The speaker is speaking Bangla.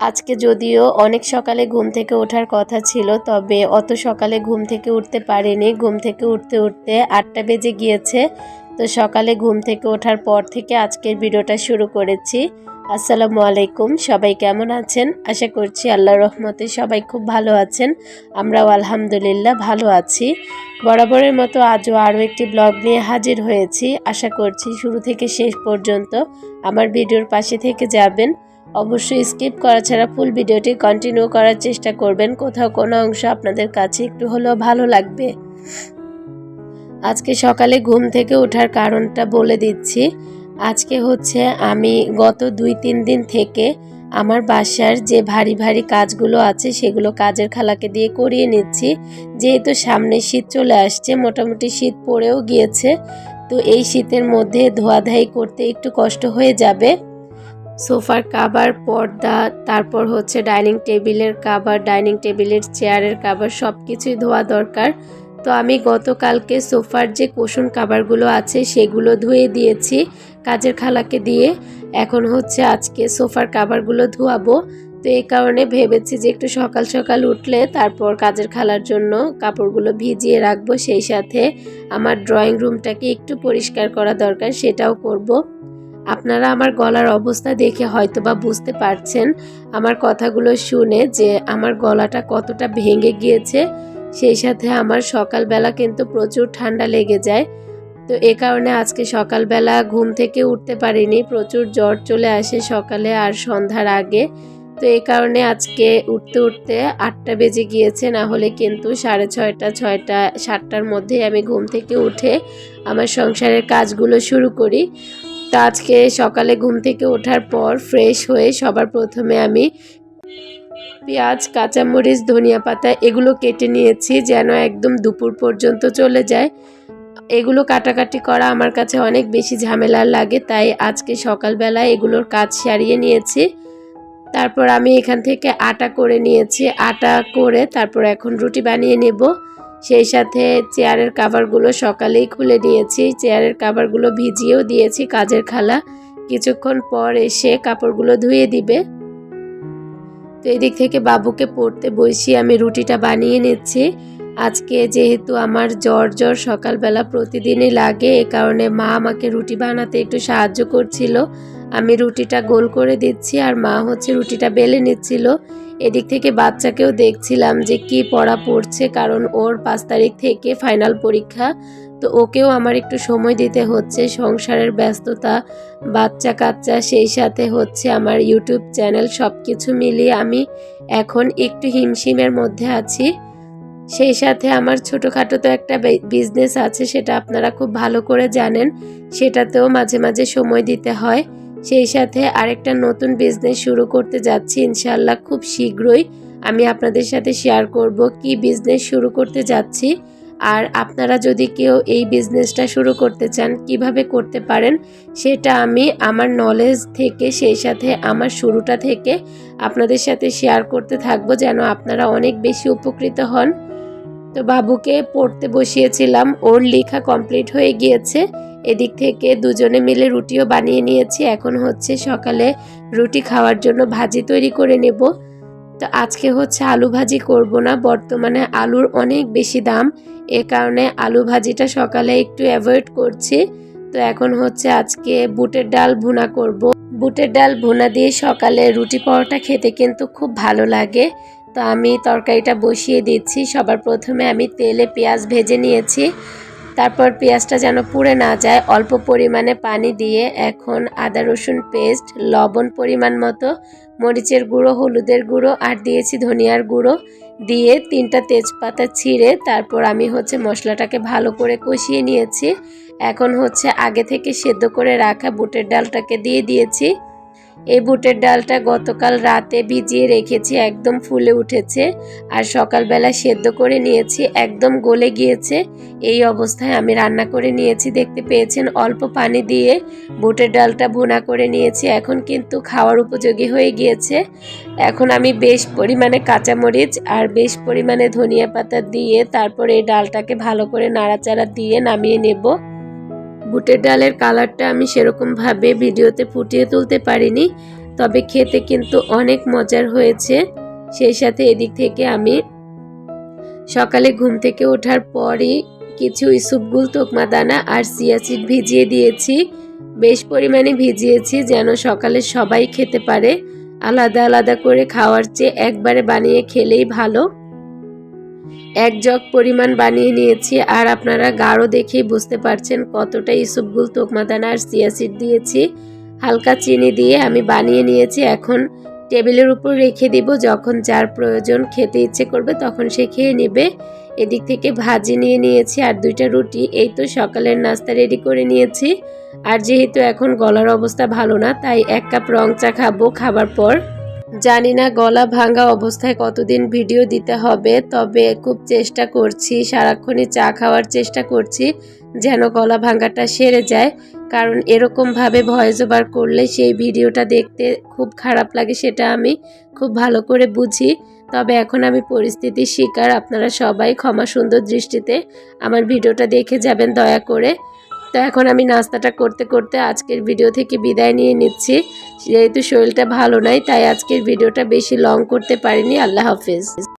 আজকে যদিও অনেক সকালে ঘুম থেকে ওঠার কথা ছিল, তবে অত সকালে ঘুম থেকে উঠতে পারিনি। ঘুম থেকে উঠতে উঠতে আটটা বেজে গিয়েছে, তো সকালে ঘুম থেকে ওঠার পর থেকে আজকের ভিডিওটা শুরু করেছি। আসসালামু আলাইকুম, সবাই কেমন আছেন? আশা করছি আল্লাহ রহমতে সবাই খুব ভালো আছেন। আমরাও আলহামদুলিল্লাহ ভালো আছি। বরাবরের মতো আজও আরও একটি ব্লগ নিয়ে হাজির হয়েছি। আশা করছি শুরু থেকে শেষ পর্যন্ত আমার ভিডিওর পাশে থেকে যাবেন। অবশ্যই স্কিপ করা ছাড়া ফুল ভিডিওটি কন্টিনিউ করার চেষ্টা করবেন। কোথাও কোনো অংশ আপনাদের কাছে একটু হলেও ভালো লাগবে। আজকে সকালে ঘুম থেকে ওঠার কারণটা বলে দিচ্ছি। আজকে হচ্ছে আমি গত দুই তিন দিন থেকে আমার বাসার যে ভারী ভারী কাজগুলো আছে সেগুলো কাজের খালাকে দিয়ে করিয়ে নিচ্ছি। যেহেতু সামনে শীত চলে আসছে, মোটামুটি শীত পড়েও গিয়েছে, তো এই শীতের মধ্যে ধোয়াধাই করতে একটু কষ্ট হয়ে যাবে। সোফার কাভার পর্দা, তারপর হচ্ছে ডাইনিং টেবিলের কাভার ডাইনিং টেবিলের চেয়ারের কাভার সব কিছুই ধোয়া দরকার। তো আমি গতকালকে সোফার যে কুশন কাভারগুলো আছে সেগুলো ধুয়ে দিয়েছি কাজের খালাকে দিয়ে। এখন হচ্ছে আজকে সোফার কাভারগুলো ধোয়াবো। তো এই কারণে ভেবেছি যে একটু সকাল সকাল উঠলে তারপর কাজের খালার জন্য কাপড়গুলো ভিজিয়ে রাখব। সেই সাথে আমার ড্রয়িং রুমটাকে একটু পরিষ্কার করা দরকার, সেটাও করব। আপনারা আমার গলার অবস্থা দেখে হয়তো বা বুঝতে পারছেন আমার কথাগুলো শুনে যে আমার গলাটা কতটা ভেঙে গিয়েছে। সেই সাথে আমার সকালবেলা কিন্তু প্রচুর ঠান্ডা লেগে যায়। তো এ কারণে আজকে সকালবেলা ঘুম থেকে উঠতে পারিনি, প্রচুর জ্বর চলে আসে সকালে আর সন্ধ্যার আগে। তো এই কারণে আজকে উঠতে উঠতে আটটা বেজে গিয়েছে, না হলে কিন্তু সাড়ে ছয়টা ছয়টা, সাতটার মধ্যে আমি ঘুম থেকে উঠে আমার সংসারের কাজগুলো শুরু করি। তো আজকে সকালে ঘুম থেকে ওঠার পর ফ্রেশ হয়ে সবার প্রথমে আমি পেঁয়াজ, কাঁচামরিচ, ধনিয়া পাতা এগুলো কেটে নিয়েছি যেন একদম দুপুর পর্যন্ত চলে যায়। এগুলো কাটাকাটি করা আমার কাছে অনেক বেশি ঝামেলার লাগে, তাই আজকে সকালবেলা এগুলোর কাজ সারিয়ে নিয়েছি। তারপর আমি এখান থেকে আটা করে নিয়েছি, আটা করে তারপর এখন রুটি বানিয়ে নেব। সেই সাথে চেয়ারের কাভারগুলো সকালেই খুলে নিয়েছি। চেয়ারের কাভারগুলো ভিজিয়েও দিয়েছি কাজের খালা। কিছুক্ষণ পর এসে কাপড়গুলো ধুয়ে দিবে। তো এদিক থেকে বাবুকে পড়তে বসিয়ে আমি রুটিটা বানিয়ে নিচ্ছি। আজকে যেহেতু আমার জ্বর জ্বর সকালবেলা প্রতিদিনই লাগে, এ কারণে মা আমাকে রুটি বানাতে একটু সাহায্য করছিল। আমি রুটিটা গোল করে দিচ্ছি আর মা হচ্ছে রুটিটা বেলে নিচ্ছিল। এদিক থেকে বাচ্চাকেও দেখছিলাম যে কি পড়া পড়ছে, কারণ ওর পাঁচ তারিখ থেকে ফাইনাল পরীক্ষা। তো ওকেও আমার একটু সময় দিতে হচ্ছে, সংসারের ব্যস্ততা, বাচ্চা কাচ্চা, সেই সাথে হচ্ছে আমার ইউটিউব চ্যানেল সব কিছু মিলিয়ে আমি এখন একটু হিমশিমের মধ্যে আছি। সেই সাথে আমার ছোটোখাটো তো একটা বিজনেস আছে, সেটা আপনারা খুব ভালো করে জানেন, সেটাতেও মাঝে মাঝে সময় দিতে হয়। সেই সাথে আরেকটা নতুন বিজনেস শুরু করতে যাচ্ছি ইনশাল্লাহ খুব শীঘ্রই আমি আপনাদের সাথে শেয়ার করব কি বিজনেস শুরু করতে যাচ্ছি। আর আপনারা যদি কেউ এই বিজনেসটা শুরু করতে চান, কীভাবে করতে পারেন, সেটা আমি আমার নলেজ থেকে, সেই সাথে আমার শুরুটা থেকে আপনাদের সাথে শেয়ার করতে থাকব যেন আপনারা অনেক বেশি উপকৃত হন। তো বাবুকে পড়তে বসিয়েছিলাম, ওর লেখা কমপ্লিট হয়ে গিয়েছে। এদিক থেকে দুজনে মিলে রুটিও বানিয়ে নিয়েছি। এখন হচ্ছে সকালে রুটি খাওয়ার জন্য ভাজি তৈরি করে নেব। তো আজকে হচ্ছে আলু ভাজি করব না, বর্তমানে আলুর অনেক বেশি দাম। এ কারণে আলু ভাজিটা সকালে একটু অ্যাভয়েড করছি। তো এখন হচ্ছে আজকে বুটের ডাল ভুনা করব। বুটের ডাল ভুনা দিয়ে সকালে রুটি পরোটা খেতে কিন্তু খুব ভালো লাগে। তো আমি তরকারিটা বসিয়ে দিচ্ছি। সবার প্রথমে আমি তেলে পেঁয়াজ ভেজে নিয়েছি। তারপর পেঁয়াজটা যেন পুড়ে না যায়, অল্প পরিমাণে পানি দিয়ে এখন আদা, রসুন পেস্ট, লবণ পরিমাণ মতো, মরিচের গুঁড়ো, হলুদের গুঁড়ো আর দিয়েছি ধনিয়ার গুঁড়ো দিয়ে তিনটা তেজপাতা ছিঁড়ে তারপর আমি হচ্ছে মশলাটাকে ভালো করে কষিয়ে নিয়েছি। এখন হচ্ছে আগে থেকে সেদ্ধ করে রাখা বুটের ডালটাকে দিয়ে দিয়েছি। এই বুটের ডালটা গতকাল রাতে ভিজিয়ে রেখেছি, একদম ফুলে উঠেছে আর সকালবেলা সেদ্ধ করে নিয়েছি, একদম গলে গিয়েছে। এই অবস্থায় আমি রান্না করে নিয়েছি, দেখতে পেয়েছেন? অল্প পানি দিয়ে বুটের ডালটা ভুনা করে নিয়েছি, এখন কিন্তু খাওয়ার উপযোগী হয়ে গিয়েছে। এখন আমি বেশ পরিমাণে কাঁচামরিচ আর বেশ পরিমাণে ধনিয়া পাতা দিয়ে তারপর এই ডালটাকে ভালো করে নাড়াচাড়া দিয়ে নামিয়ে নেব। বুটের ডালের কালারটা আমি সেরকমভাবে ভিডিওতে ফুটিয়ে তুলতে পারিনি, তবে খেতে কিন্তু অনেক মজার হয়েছে। সেই সাথে এদিক থেকে আমি সকালে ঘুম থেকে ওঠার পরই কিছু ইসুপগুল তোকমা দানা আর সিয়াসিড ভিজিয়ে দিয়েছি। বেশ পরিমাণে ভিজিয়েছি যেন সকালে সবাই খেতে পারে। আলাদা আলাদা করে খাওয়ার চেয়ে একবারে বানিয়ে খেলেই ভালো। এক জগ পরিমাণ বানিয়ে নিয়েছি আর আপনারা গাঢ় দেখেই বুঝতে পারছেন কতটা ইসুপগুল তোকমাদানা আর সিয়াসিড দিয়েছি। হালকা চিনি দিয়ে আমি বানিয়ে নিয়েছি। এখন টেবিলের উপর রেখে দিব। যখন যার প্রয়োজন খেতে ইচ্ছে করবে তখন সে খেয়ে নেবে। এদিক থেকে ভাজি নিয়ে নিয়েছি আর দুইটা রুটি। এই তো সকালের নাস্তা রেডি করে নিয়েছি। আর যেহেতু এখন গলার অবস্থা ভালো না, তাই এক কাপ রং চা খাব খাবার পর। জানি না গলা ভাঙা অবস্থায় কতদিন ভিডিও দিতে হবে, তবে খুব চেষ্টা করছি, সারাক্ষণই চা খাওয়ার চেষ্টা করছি যেন গলা ভাঙাটা সেরে যায়, কারণ এরকমভাবে ভয়েস ওভার করলে সেই ভিডিওটা দেখতে খুব খারাপ লাগে সেটা আমি খুব ভালো করে বুঝি। তবে এখন আমি পরিস্থিতির শিকার, আপনারা সবাই ক্ষমা সুন্দর দৃষ্টিতে আমার ভিডিওটা দেখে যাবেন, দয়া করে। তো এখন আমি নাস্তাটা করতে করতে আজকের ভিডিও থেকে বিদায় নিয়ে নিচ্ছি। যেহেতু শরীরটা ভালো নাই, তাই আজকের ভিডিওটা বেশি লং করতে পারিনি। আল্লাহ হাফিজ।